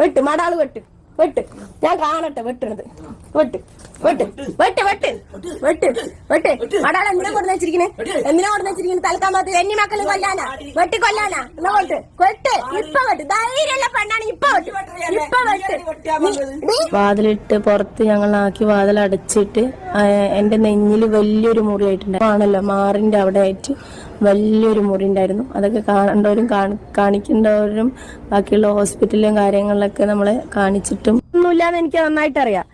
വെട്ട് മടാൾ വെട്ട് വെട്ട്. ഞാൻ കാണട്ടെ വെട്ടണത്. വെട്ട് വെട്ട് വെട്ട് വെട്ട് വെട്ട് വെട്ട്. മടാൾ എന്തിനാ കൊടുന്ന വെച്ചിരിക്കണേ? എന്തിനാ കൊടുന്ന വെച്ചിരിക്കണേ? തൽക്കാൻ പാത്ത് എന്നി മക്കളെ കൊല്ലാനാ. വെട്ടി കൊല്ലാനാ. എന്നാ വെട്ട് വെട്ട് ഇപ്പൊ വെട്ട്. ധൈര്യമുള്ള പെണ്ണാണ് ഇപ്പൊ വെട്ട്. ഇപ്പൊ വെട്ട്. വാതിലിട്ട് പുറത്ത് ഞങ്ങളാക്കി വാതിൽ അടച്ചിട്ട് എന്റെ നെഞ്ഞിൽ വലിയൊരു മുറിയായിട്ടുണ്ട് ആണല്ലോ മാറിന്റെ അവിടെ ആയിട്ട് വലിയൊരു മുറി ഉണ്ടായിരുന്നു അതൊക്കെ കാണേണ്ടവരും കാണി- കാണിക്കേണ്ടവരും ബാക്കിയുള്ള ഹോസ്പിറ്റലിലും കാര്യങ്ങളിലൊക്കെ നമ്മളെ കാണിച്ചിട്ടും ഒന്നുമില്ലാന്ന് എനിക്ക് നന്നായിട്ട് അറിയാം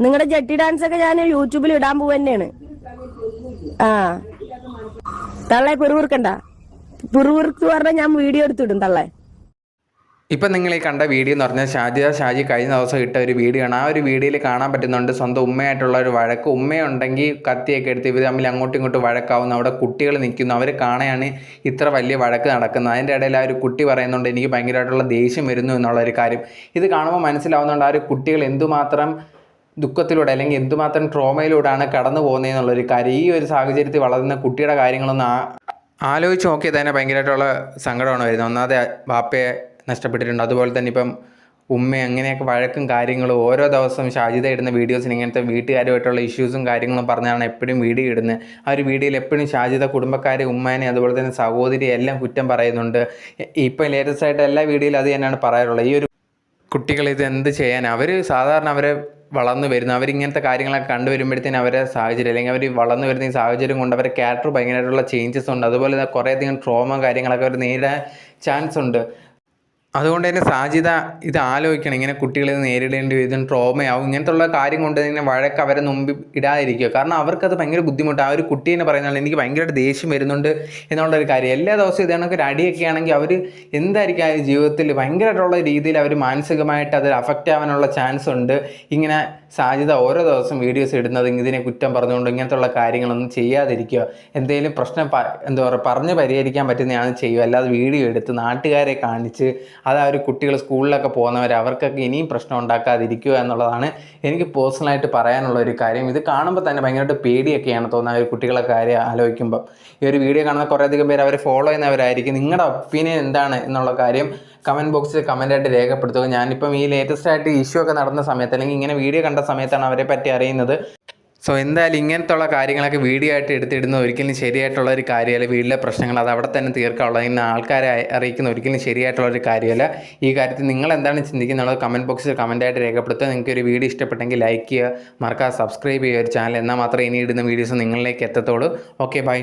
നിങ്ങളുടെ ജട്ടി ഡാൻസ് ഒക്കെ ഞാൻ യൂട്യൂബിൽ ഇടാൻ പോവന്നെയാണ്. ആ. തള്ളെ പിറുവിറുക്കണ്ട പിറുവിറുക്ക് പറഞ്ഞാൽ ഞാൻ വീഡിയോ എടുത്തിടും തള്ളെ. ഇപ്പം നിങ്ങൾ ഈ കണ്ട വീഡിയോ എന്ന് പറഞ്ഞാൽ ഷാജി ഷാജി കഴിഞ്ഞ ദിവസം ഇട്ട ഒരു വീഡിയോ ആണ്. ആ ഒരു വീഡിയോയിൽ കാണാൻ പറ്റുന്നുണ്ട് സ്വന്തം ഉമ്മയായിട്ടുള്ള ഒരു വഴക്ക്. ഉമ്മയുണ്ടെങ്കിൽ കത്തിയൊക്കെ എടുത്ത് ഇവർ തമ്മിൽ അങ്ങോട്ടും ഇങ്ങോട്ടും വഴക്കാവുന്നു അവിടെ കുട്ടികൾ നിൽക്കുന്നു. അവർ കാണാനാണ് ഇത്ര വലിയ വഴക്ക് നടക്കുന്നത്. അതിന്റെ ഇടയിൽ ആ ഒരു കുട്ടി പറയുന്നുണ്ട് എനിക്ക് ഭയങ്കരമായിട്ടുള്ള ദേഷ്യം വരുന്നു എന്നുള്ള ഒരു കാര്യം. ഇത് കാണുമ്പോൾ മനസ്സിലാവുന്നുണ്ട് ആ ഒരു കുട്ടികൾ എന്തുമാത്രം ദുഃഖത്തിലൂടെ അല്ലെങ്കിൽ എന്തുമാത്രം ട്രോമയിലൂടെയാണ് കടന്നു പോകുന്നത് എന്നുള്ളൊരു കാര്യം. ഈ ഒരു സാഹചര്യത്തിൽ വളരുന്ന കുട്ടിയുടെ കാര്യങ്ങളൊന്ന് ആലോചിച്ച് നോക്കിയത് തന്നെ ഭയങ്കരമായിട്ടുള്ള സങ്കടമാണ് വരുന്നത്. ഒന്നാതെ ബാപ്പയെ നഷ്ടപ്പെട്ടിട്ടുണ്ട്. അതുപോലെ തന്നെ ഇപ്പം ഉമ്മ അങ്ങനെയൊക്കെ വഴക്കും കാര്യങ്ങളും ഓരോ ദിവസം ഷാജിത ഇടുന്ന വീഡിയോസിന് ഇങ്ങനത്തെ വീട്ടുകാരുമായിട്ടുള്ള ഇഷ്യൂസും കാര്യങ്ങളും പറഞ്ഞാണ് എപ്പോഴും വീഡിയോ ഇടുന്നത്. ആ ഒരു വീഡിയോയിൽ എപ്പോഴും ഷാജിത കുടുംബക്കാരെ ഉമ്മേനെ അതുപോലെ തന്നെ സഹോദരി എല്ലാം കുറ്റം പറയുന്നുണ്ട്. ഇപ്പം ലേറ്റസ്റ്റ് ആയിട്ട് എല്ലാ വീഡിയോയിലും അത് തന്നെയാണ് പറയാറുള്ളത്. ഈ ഒരു കുട്ടികൾ ഇത് എന്ത് ചെയ്യാൻ അവർ സാധാരണ അവരെ വളർന്നു വരുന്നു. അവരിങ്ങനത്തെ കാര്യങ്ങളൊക്കെ കണ്ടുവരുമ്പോഴത്തേനും അവരെ സാഹചര്യം അല്ലെങ്കിൽ അവർ വളർന്നു വരുന്ന ഈ സാഹചര്യം കൊണ്ട് അവരുടെ ക്യാരക്ടർ ഭയങ്കരമായിട്ടുള്ള ചേഞ്ചസ് ഉണ്ട്. അതുപോലെ കുറേയധികം ട്രോമ കാര്യങ്ങളൊക്കെ അവർ നേരിടാൻ ചാൻസ് ഉണ്ട്. അതുകൊണ്ട് തന്നെ സാജിത ഇത് ആലോചിക്കണം. ഇങ്ങനെ കുട്ടികളിത് നേരിടേണ്ടി വരും ട്രോമയാവും ഇങ്ങനത്തെ ഉള്ള കാര്യം കൊണ്ട് തന്നെ വഴക്ക് അവരെ മുമ്പിൽ ഇടാതിരിക്കുക. കാരണം അവർക്കത് ഭയങ്കര ബുദ്ധിമുട്ടാണ് ആ ഒരു കുട്ടി തന്നെ പറയുന്നതാണ് എനിക്ക് ഭയങ്കരമായിട്ട് ദേഷ്യം വരുന്നുണ്ട് എന്നുള്ളൊരു കാര്യം. എല്ലാ ദിവസവും ഇതാണെങ്കിൽ ഒരു അടിയൊക്കെ ആണെങ്കിൽ അവർ എന്തായിരിക്കും ആ ജീവിതത്തിൽ? ഭയങ്കരമായിട്ടുള്ള രീതിയിൽ അവർ മാനസികമായിട്ട് അത് അഫക്റ്റ് ആവാനുള്ള ചാൻസ് ഉണ്ട്. ഇങ്ങനെ സാധ്യത ഓരോ ദിവസം വീഡിയോസ് ഇടുന്നത് ഇതിനെ കുറ്റം പറഞ്ഞുകൊണ്ട് ഇങ്ങനത്തെ ഉള്ള കാര്യങ്ങളൊന്നും ചെയ്യാതിരിക്കുക. എന്തെങ്കിലും പ്രശ്നം എന്താ പറയുക പറഞ്ഞ് പരിഹരിക്കാൻ പറ്റുന്നതാണ് ചെയ്യുക. അല്ലാതെ വീഡിയോ എടുത്ത് നാട്ടുകാരെ കാണിച്ച് അത് ആ ഒരു കുട്ടികൾ സ്കൂളിലൊക്കെ പോകുന്നവർ അവർക്കൊക്കെ ഇനിയും പ്രശ്നം ഉണ്ടാക്കാതിരിക്കുക എന്നുള്ളതാണ് എനിക്ക് പേഴ്സണലായിട്ട് പറയാനുള്ള ഒരു കാര്യം. ഇത് കാണുമ്പോൾ തന്നെ ഭയങ്കരമായിട്ട് പേടിയൊക്കെയാണ് തോന്നുന്നത് ഒരു കുട്ടികളെ കാര്യം ആലോചിക്കുമ്പോൾ ഈ ഒരു വീഡിയോ കാണുന്ന കുറേയധികം പേര് അവരെ ഫോളോ ചെയ്യുന്നവരായിരിക്കും. നിങ്ങളുടെ ഒപ്പീനിയൻ എന്താണ് എന്നുള്ള കാര്യം കമന്റ് ബോക്സിൽ കമന്റായിട്ട് രേഖപ്പെടുത്തുക. ഞാനിപ്പം ഈ ലേറ്റസ്റ്റ് ആയിട്ട് ഇഷ്യൂ ഒക്കെ നടന്ന സമയത്ത് അല്ലെങ്കിൽ ഇങ്ങനെ വീഡിയോ കണ്ട സമയത്താണ് അവരെ പറ്റി അറിയുന്നത്. സോ എന്തായാലും ഇങ്ങനത്തെ ഉള്ള കാര്യങ്ങളൊക്കെ വീഡിയോ ആയിട്ട് എടുത്തിടുന്ന ഒരിക്കലും ശരിയായിട്ടുള്ള ഒരു കാര്യമല്ല. വീട്ടിലെ പ്രശ്നങ്ങൾ അത് അവിടെ തന്നെ തീർക്കാനുള്ള ഇന്ന് ആൾക്കാരെ അറിയിക്കുന്ന ഒരിക്കലും ശരിയായിട്ടുള്ള ഒരു കാര്യമല്ല. ഈ കാര്യത്തിൽ നിങ്ങൾ എന്താണ് ചിന്തിക്കുന്നുള്ളത് കമന്റ് ബോക്സിൽ കമന്റായിട്ട് രേഖപ്പെടുത്തുക. നിങ്ങൾക്ക് ഒരു വീഡിയോ ഇഷ്ടപ്പെട്ടെങ്കിൽ ലൈക്ക് ചെയ്യുക. മറക്കാതെ സബ്സ്ക്രൈബ് ചെയ്യുക. ഒരു ചാനൽ എന്നാൽ മാത്രമേ ഇനി ഇടുന്ന വീഡിയോസ് നിങ്ങളിലേക്ക് എത്തത്തുള്ളൂ. Okay bye